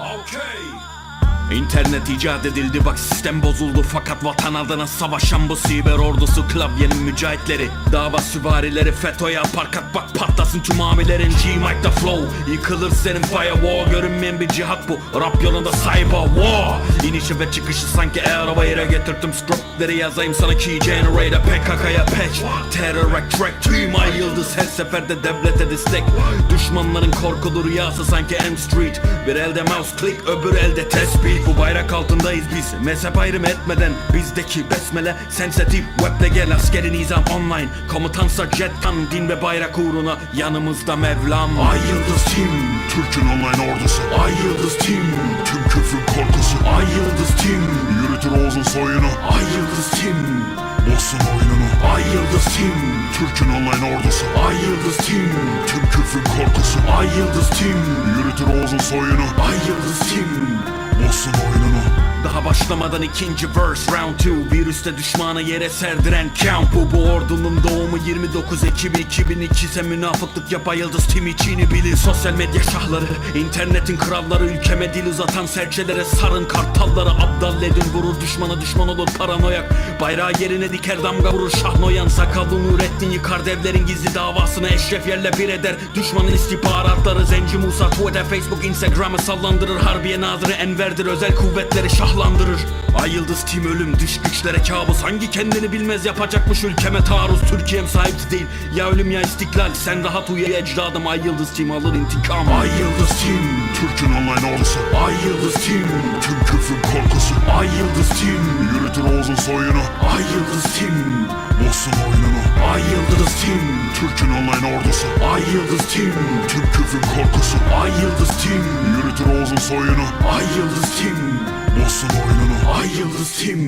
Okay. İnternet icat edildi bak sistem bozuldu. Fakat vatan adına savaşan bu siber ordusu Klavyenin mücahitleri. Dava süvarileri FETÖ'ye parkat bak patlasın tüm amilerin G-Mike'da flow Yıkılır senin firewall Görünmeyen bir cihat bu Rap yolunda cyber war. İnişi ve çıkışı sanki Airway'e getirdim Scriptleri yazayım sana key generator. PKK'ya patch Terror track. Tüm ay yıldız her seferde devlete destek. Düşmanların korkulu rüyası sanki M Street. Bir elde mouse click öbür elde tespih Bu bayrak altındayız biz. Mezhep ayrım etmeden Bizdeki besmele. Sensitif Webde gel askeri nizam online. Komutansa jettan din ve bayrak uğruna Yanımızda Mevlam. Ay Yıldız Team Türk'ün online ordusu. Ay Yıldız Team Tüm küfrün korkusu. Ay Yıldız Team Yürütür Oğuz'un soyunu. Ay Yıldız Team Bozsun oyununu. Ay Yıldız Team Türk'ün online ordusu. Ay Yıldız Team Tüm küfrün korkusu. Ay Yıldız Team Yürütür Oğuz'un soyunu başlamadan ikinci verse round 2 Virüste düşmanı yere serdiren count. Bu bu ordunun doğumu 29 Ekim 2002 ise münafıklık yapa yıldız tim içini bilir. Sosyal medya şahları internetin kralları Ülkeme dil uzatan serçelere sarın kartalları Abdal edin. Vurur düşmana düşman olur paranoyak. Bayrağı yerine diker damga vurur. Şahnoyan Sakallı Nurettin yıkar devlerin gizli davasını Eşref yerle bir eder. Düşmanın istihbaratları Zenci Musa Twitter Facebook Instagram'ı sallandırır. Harbiye nazırı Enver'dir özel kuvvetleri şahlandırır Ay Yıldız Team ölüm dış güçlere kabus Hangi kendini bilmez yapacakmış ülkeme taarruz Türkiye'm sahipsiz değil ya ölüm ya istiklal Sen rahat uyu ecdadım Ay Yıldız Team alır intikam Ay Yıldız Team Türk'ün online ordusu Ay Yıldız Team Tüm küfrün korkusu Ay Yıldız Team Yürütür Oğuz'un soyunu Ay Yıldız Team Bozsun oyununu Ay Yıldız Team Türk'ün online ordusu Ay Yıldız Team Tüm küfrün korkusu Ay Yıldız Team Yürütür Oğuz'un soyunu Ay Yıldız Ay Yıldız Team